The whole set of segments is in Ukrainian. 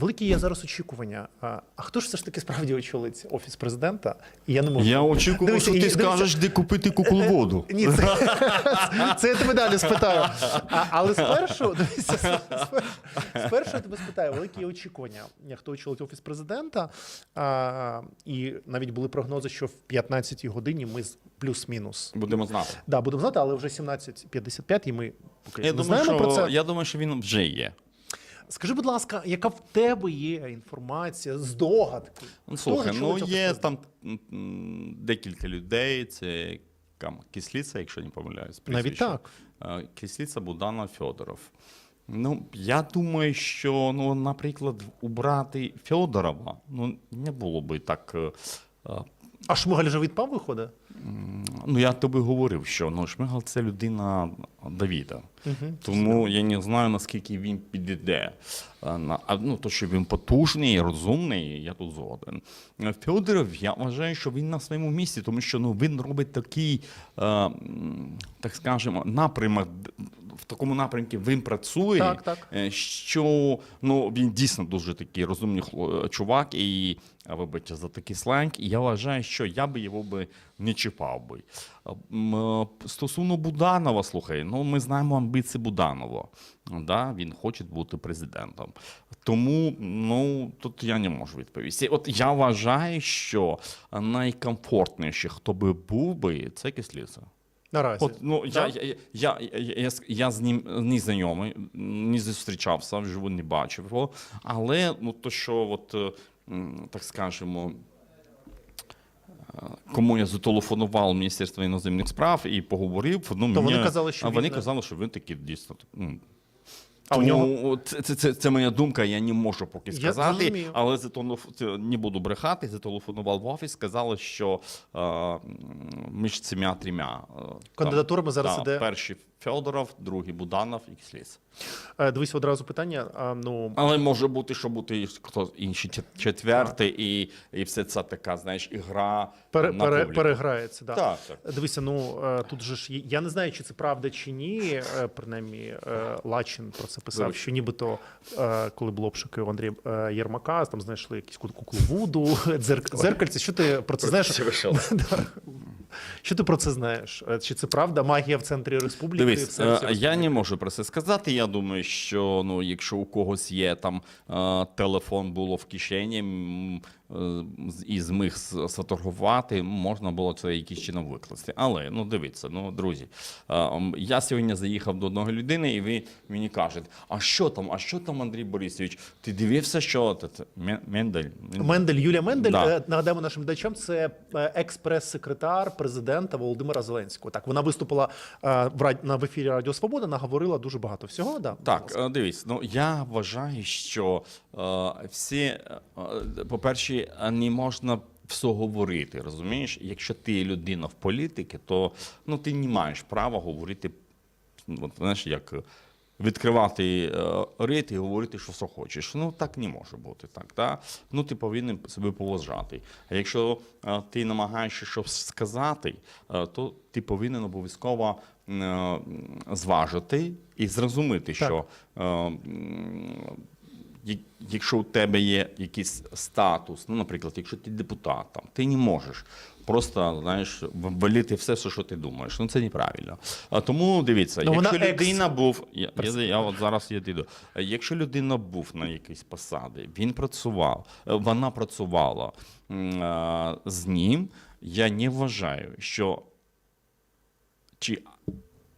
великі є зараз очікування. А, хто ж все ж таки справді очолить офіс президента? І я не можу. Я очікував, Дивися, що ти дивися. скажеш, де купити куколводу. Ні, це, це я тебе далі спитаю. А, але спершу, дивися, спершу, я тебе спитаю, великі є очікування, хто очолить офіс президента. А, і навіть були прогнози, що в 15-й годині ми з плюс-мінус. Будемо знати. Да, будемо знати, але вже 17.55 і ми поки Я не думаю, знаємо про це. я думаю, що він вже є. Скажи, будь ласка, яка в тебе є інформація, здогадки? Ну, Слухай, ну є там декілька людей. Це там, Кисліця, якщо не помиляюсь. Навіть прізвище. так. Е, Кисліця Буданов Федоров. Ну, я думаю, що, ну, наприклад, убрати Федорова ну, не було би так. Е, е, А Шмигаль вже відпав виходить? Ну, я тобі говорив, що ну, Шмигал це людина Давіда. Тому я не знаю, наскільки він підійде. А, ну, то, що він потужний, розумний, я тут згоден. Е, Федоров, я вважаю, що він на своєму місці, тому що ну, він робить такий, е, так скажемо, напрямок. В такому напрямку він працює, Так, так. е, що ну, він дійсно дуже такий розумний хло- чувак, і вибачте за такий сленг. І я вважаю, що я би його би не чіпав би. Е, Стосовно Буданова, слухай, ну ми знаємо амбіції Буданова. Да? Він хоче бути президентом. Тому ну, тут я не можу відповісти. От я вважаю, що найкомфортніший, хто би був би, це Кисліця. Наразі. От, ну, я, я, я, я, я, я, я з ним не знайомий, не зустрічався, вживу не бачив його. Але ну, то, що, от, е, так скажемо, е, кому я зателефонував Міністерство іноземних справ і поговорив, ну, То мені, вони казали, що а вони він- казали, що він такий дійсно. А у нього- це, це, це, це моя думка, я не можу поки сказати, Я але зателеф... не буду брехати. Зателефонував в офіс, сказали, що е, між цими трьома е, Кандидатурами зараз іде. перший Федоров, другий Буданов і Кисліс. Е, Дивись одразу питання. А, ну, Але може бути, що бути хто інший четвертий, і, і все це така, знаєш, ігра пере, на пере, переграється. Да. Так, так. Дивися, ну е, тут же ж я не знаю, чи це правда чи ні. е, Принаймні, Лачин про це писав, що нібито, коли було обшуки у Андрія Єрмака, там знайшли якісь ку- куклу Вуду, дзерк- дзеркальце. Що ти про це знаєш? Що ти про це знаєш? Е, Чи це правда? Магія в центрі республіки? Дивись, в серці е, я не можу про це сказати. Я думаю, що ну, якщо у когось є там е, телефон було в кишені і зміг с- сфотографувати, можна було це якийсь чином викласти. Але ну дивіться, ну друзі, я сьогодні заїхав до одної людини, і ви мені кажете, а що там, а що там, Андрій Борисович? Ти дивився, що це? Мендель? Мендель Юлія Мендель. Да. е, Нагадаємо нашим глядачам, це е, екс-прес-секретар президента Володимира Зеленського. Так, вона виступила е, в на в ефірі Радіо Свобода, наговорила дуже багато всього. Да, Так, дивись, ну я вважаю, що всі, е, е, е, не можна все говорити, розумієш? Якщо ти людина в політиці, то ну, ти не маєш права говорити, от, знаєш, як відкривати е, рит і говорити, що все хочеш. Ну так не може бути. Так, да? Ну ти повинен себе поважати. А якщо е, ти намагаєшся щось сказати, е, то ти повинен обов'язково зважити і зрозуміти, що якщо у тебе є якийсь статус, ну, наприклад, якщо ти депутат, там, ти не можеш просто знаєш, валити все, що ти думаєш. Ну це неправильно. А тому дивіться, Ну, якщо вона екс- людина був, я, я, я от зараз я йду. Якщо людина був на якійсь посаді, він працював, е, вона працювала а, з ним, я не вважаю, що чи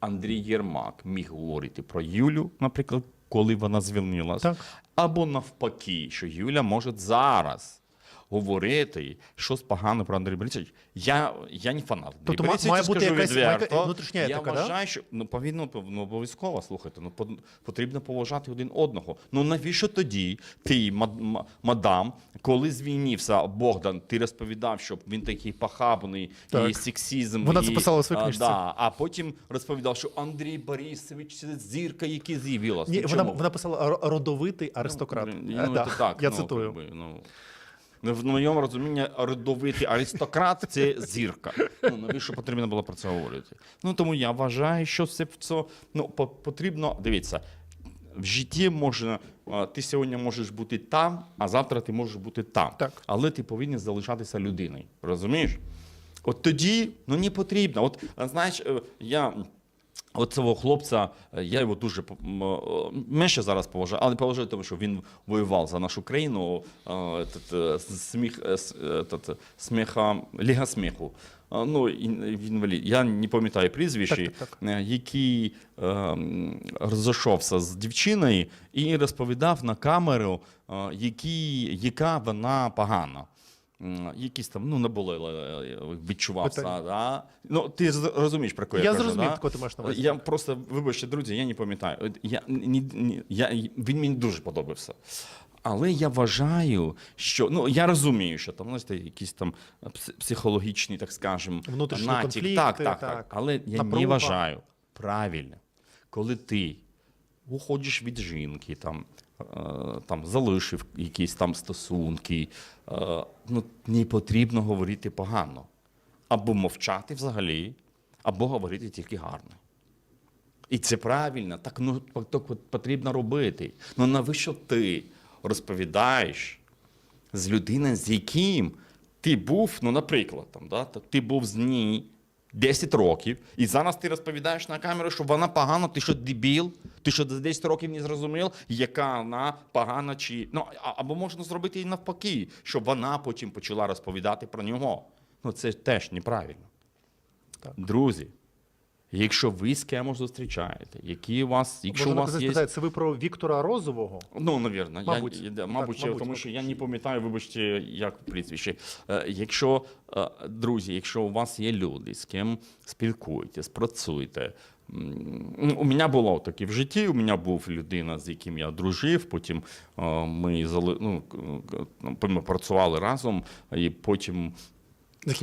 Андрій Єрмак міг говорити про Юлю, наприклад, коли вона звільнилася. Або навпаки, що Юля може зараз говорити щось погане про Андрія Борисовича. Я, я не фанат. Тобто Борисовича, має бути якась- відверто. внутрішня Я етика, да? вважаю, що ну, повинно ну, обов'язково, слухайте, ну, потрібно поважати один одного. Ну навіщо тоді ти, мадам, коли звільнився Богдан, ти розповідав, що він такий похабний Так. і сексізм. Вона це писала у своїй а, книжці. Да, а потім розповідав, що Андрій Борисович це зірка, яка з'явилася. Ну, вона, вона писала родовитий аристократ. Ну, Е, ну, да, так, я ну, цитую. как би, ну. Ну, В моєму розумінні родовитий аристократ це зірка. Ну, навіщо потрібно було про це говорити? Ну тому я вважаю, що це, це ну, потрібно. Дивіться, в житті можна, ти сьогодні можеш бути там, а завтра ти можеш бути там. Так. Але ти повинен залишатися людиною. Розумієш? От тоді ну не потрібно. От знаєш, е, я. От цього хлопця, е, я його дуже е, менше зараз поважаю, але поважаю, тому що він воював за нашу країну. Сміх, сміха, Ліга сміху. Ну, інвалід. Я не пам'ятаю прізвище, який е, розійшовся з дівчиною і розповідав на камеру, які, яка вона погана. Якісь там, ну, наболело, е, відчувався. Да? Ну, ти розумієш, про кого я, Я кажу, зрозумів, да? кого ти маєш на увазі. Я просто, вибачте, друзі, я не пам'ятаю. Я, ні, ні, я, він мені дуже подобався. Але я вважаю, що ну я розумію, що там знаєте, якісь там пс- психологічні, так скажемо, натяк. конфлікти, так, так, так. так. Але я не вважаю правильно, коли ти уходиш від жінки, там, там залишив якісь там стосунки, е, ну не потрібно говорити погано. Або мовчати взагалі, або говорити тільки гарно. І це правильно, так ну так потрібно робити. Ну навіщо ти розповідаєш з людиною, з яким ти був, ну, наприклад, там, да, ти був з ній 10 років, і зараз ти розповідаєш на камеру, що вона погана, ти що дебіл, ти що за 10 років не зрозумів, яка вона погана чи. Ну, або можна зробити і навпаки, щоб вона потім почала розповідати про нього. Ну, це теж неправильно. Так. Друзі, якщо ви з кимось зустрічаєте, які у вас, якщо Можна у вас є. це ви про Віктора Розового? Ну, навірно, Мабуть. я, Так, мабуть, мабуть, тому що я не пам'ятаю, вибачте, як прізвище. Е, Якщо, е, друзі, якщо у вас є люди, з ким спілкуєтесь, працюєте. ну, У мене було таке в житті. У мене був людина, з яким я дружив. Потім е, ми зали, ну, ми працювали разом, і потім.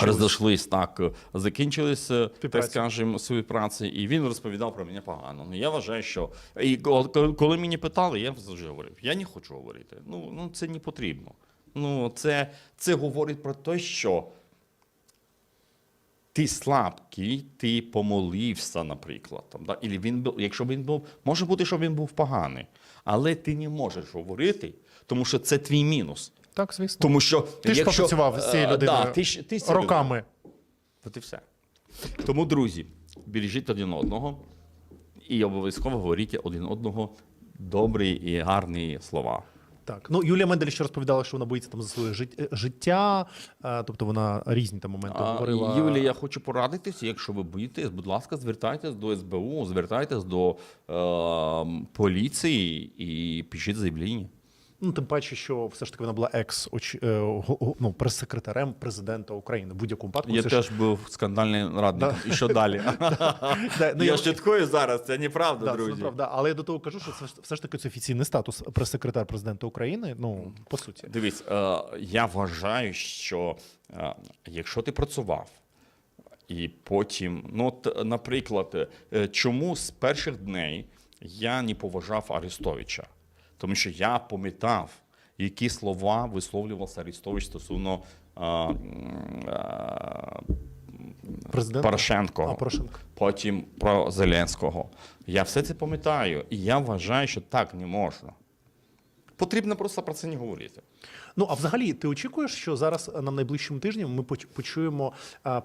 Розійшлись так, закінчились, е, так Співпраця. скажемо, свої праці, і він розповідав про мене погано. Ну я вважаю, що і коли- коли мені питали, я завжди говорив: я не хочу говорити. Ну, ну це не потрібно. Ну, це, це говорить про те, що ти слабкий, ти помолився, наприклад. Там, да? Ілі він був, якщо він був, може бути, що він був поганий, але ти не можеш говорити, тому що це твій мінус. Так, звісно. Тому що Ти ж попрацював з цією е, людиною да, ти, ти з Роками. От і все. Тому, друзі, бережіть один одного і обов'язково говоріть один одного добрі і гарні слова. Так, ну Юлія Мендель ще розповідала, що вона боїться там за своє е, життя, е, тобто вона різні там моменти говорила. Юлія, я хочу порадитись, якщо ви боїтесь, будь ласка, звертайтесь до СБУ, звертайтесь до е, поліції і пишіть заявлення. Ну, тим паче, що все ж таки вона була екс е, ну, прес-секретарем президента України. В будь-якому випадку. Я це ж- теж був скандальний радник. І що далі? Ну, Я я- зараз, це неправда, Да, це друзі. правда. Але я до того кажу, що це все ж таки це офіційний статус прес-секретар президента України. Ну, по суті. Дивись, е, я вважаю, що е, якщо ти працював, і потім, ну, от, наприклад, чому з перших днів я не поважав Арестовича? Тому що я пам'ятав, які слова висловлювався Арестович стосовно е, е, Президент Порошенко. А, Порошенко. потім про Зеленського. Я все це пам'ятаю, і я вважаю, що так не можна. Потрібно просто про це не говорити. Ну а взагалі, ти очікуєш, що зараз е, на найближчому тижні ми почуємо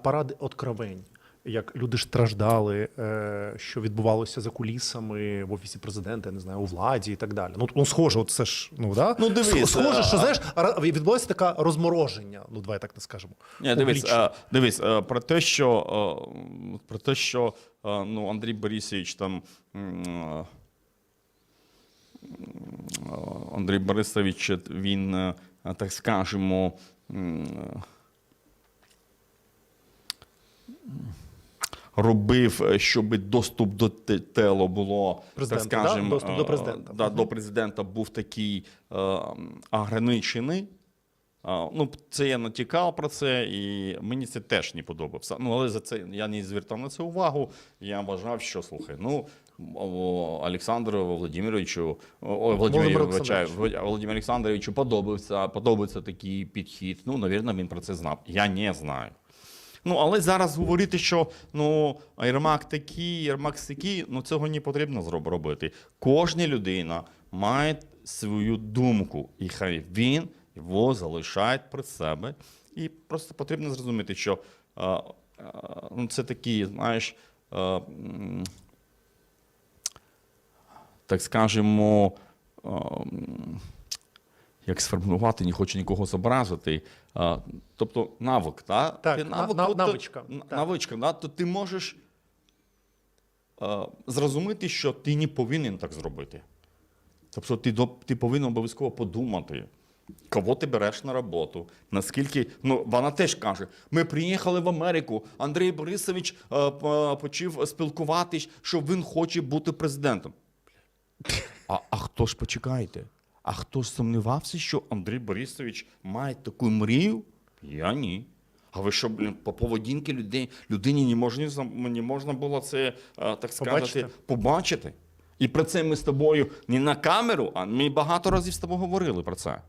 паради откровень, як люди страждали, е, що відбувалося за кулісами в офісі президента, я не знаю, у владі і так далі. Ну, ну схоже, от це ж ну да Ну, дивись, схоже, е, що знаєш, відбулося таке розмороження. Ну, давай так не скажемо. Ні, дивись, Публічно. е, дивись е, про те, що, е, про те, що е, ну, Андрій Борисович там. Андрій Борисович, він, так скажемо, робив, е, щоб доступ до те- телу було, Президента, так да? Доступ до е, президента. Да, до президента був такий е, ограничений. Ну, це я натякав про це, і мені це теж не подобався. Ну, але за це я не звертав на це увагу. Я вважав, що слухай, ну Олександру Володимировичу, Володимиру Олександровичу подобався, подобається такий підхід. Ну, навірно, він про це знав. Я не знаю. Ну, але зараз говорити, що ну, Єрмак такий, Єрмак сякий, ну цього не потрібно зроб- робити. Кожна людина має свою думку, і хай він його залишає при себе. І просто потрібно зрозуміти, що е, е, ну, це такі, знаєш, м, так скажемо, м, як сформулювати, не хочу нікого зобразити. А, тобто навик, та? Так, Ти на- на- то- навичка, так. навичка, да? то ти можеш а, зрозуміти, що ти не повинен так зробити. Тобто ти, до- ти повинен обов'язково подумати, кого ти береш на роботу, наскільки. Ну, вона теж каже: ми приїхали в Америку, Андрій Борисович е, по- почав спілкуватись, що він хоче бути президентом. А, а хто ж почекайте? А хто ж сумнівався, що Андрій Борисович має таку мрію? Я ні. А ви що, блін, по поведінки людей, людині не можна, не можна було це, е, так сказати, Побачити? побачити? І про це ми з тобою не на камеру, а ми багато разів з тобою говорили про це.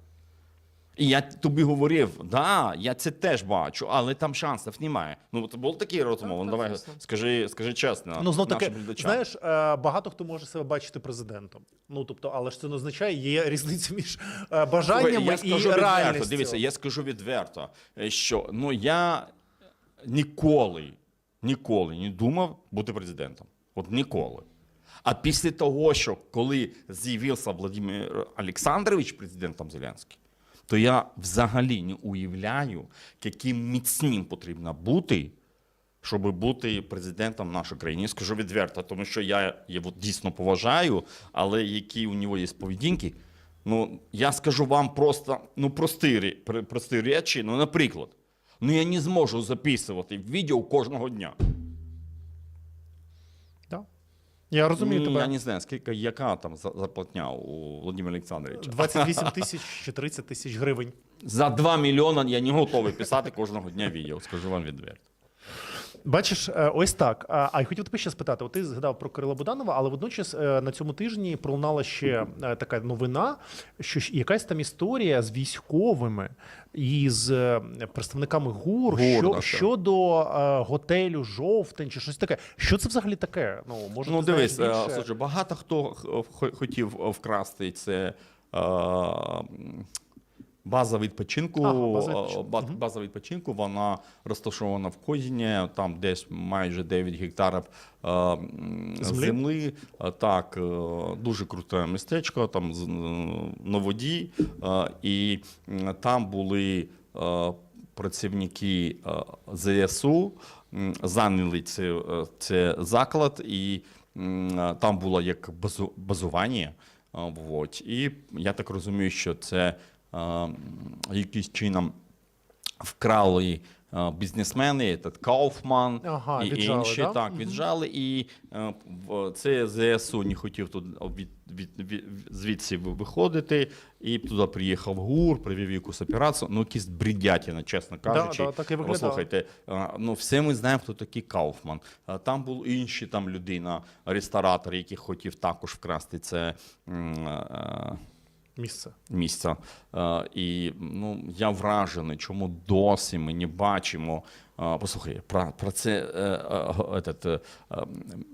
І я тобі говорив, да, я це теж бачу, але там шансів немає. Ну, це був такий розмов. Ну, так, давай, звісно. скажи, скажи чесно. Ну, знов таки, нашим глядачам. знаєш, е, багато хто може себе бачити президентом. Ну тобто, але ж це не означає, є різниця між е, бажаннями я і скажу відверто, реальністю. дивіться, я скажу відверто, е, що ну я ніколи, ніколи не думав бути президентом. От ніколи. А після того, що коли з'явився Владимир Олександрович президентом Зеленський, то я взагалі не уявляю, яким міцним потрібно бути, щоб бути президентом нашої країни. Скажу відверто, тому що я його дійсно поважаю, але які у нього є поведінки. Ну, я скажу вам просто ну, прості, прості речі. Ну, наприклад, ну я не зможу записувати відео кожного дня. Я розумію тебе. Я не знаю, скільки, яка там за- зарплатня у Володимира Олександровича. 28 тисяч чи 30 тисяч гривень. За 2 мільйони я не готовий писати кожного дня відео, скажу вам відверто. Бачиш, е, ось так. А я хотів тебе ще спитати: от ти згадав про Кирила Буданова, але водночас е, на цьому тижні пролунала ще е, така новина, що якась там історія з військовими і з представниками ГУР, що, щодо готелю Жовтень чи щось таке. Що це взагалі таке? Ну може Ну, дивись, слухай, багато хто хотів вкрасти це. Е, База відпочинку, Ага, база е, відпочинку. ба- база відпочинку, вона розташована в Козіні, там десь майже 9 гектарів е, Землі? землі. Е, Так, е, дуже круте містечко, там е, на воді. е, І там були е, працівники е, ЗСУ, зайняли це, е, це заклад, і е, там було як базу, базування. е, Вот. І я так розумію, що це е, м, якимось чином вкрали е, бізнесмени, этот Кауфман Ага, і віджали, інші да? так віджали. І е, це ЗСУ не хотів тут від, від, від, звідси виходити. І туди приїхав ГУР, провів якусь операцію. Ну, якісь бредятіна, чесно кажучи. да, так і. Послухайте, е, ну все ми знаємо, хто такий Кауфман. Е, Там був інший там людина, ресторатор, який хотів також вкрасти це. Місце. місця. Е, І ну, я вражений, чому досі ми не бачимо. е, Послухай, про, про це е, этот,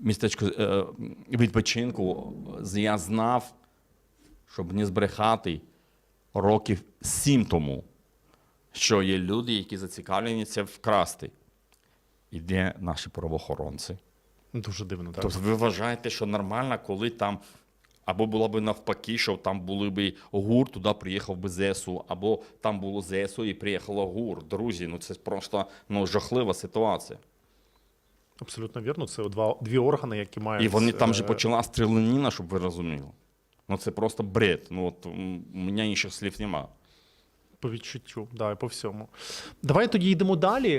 містечко е, відпочинку я знав, щоб не збрехати років сім тому, що є люди, які зацікавлені це вкрасти. І де наші правоохоронці? Дуже дивно, так. Тобто ви вважаєте, що нормально, коли там або було б навпаки, що там були б ГУР, туди приїхав би ЗСУ, або там було ЗСУ і приїхало ГУР. Друзі, ну це просто ну, жахлива ситуація. Абсолютно вірно. Це два дві органи, які мають І вони там же е, почала стрілянина, щоб ви розуміли. Ну це просто бред. Ну от у мене інших слів немає. по відчуттю, да, і по всьому. Давай тоді йдемо далі.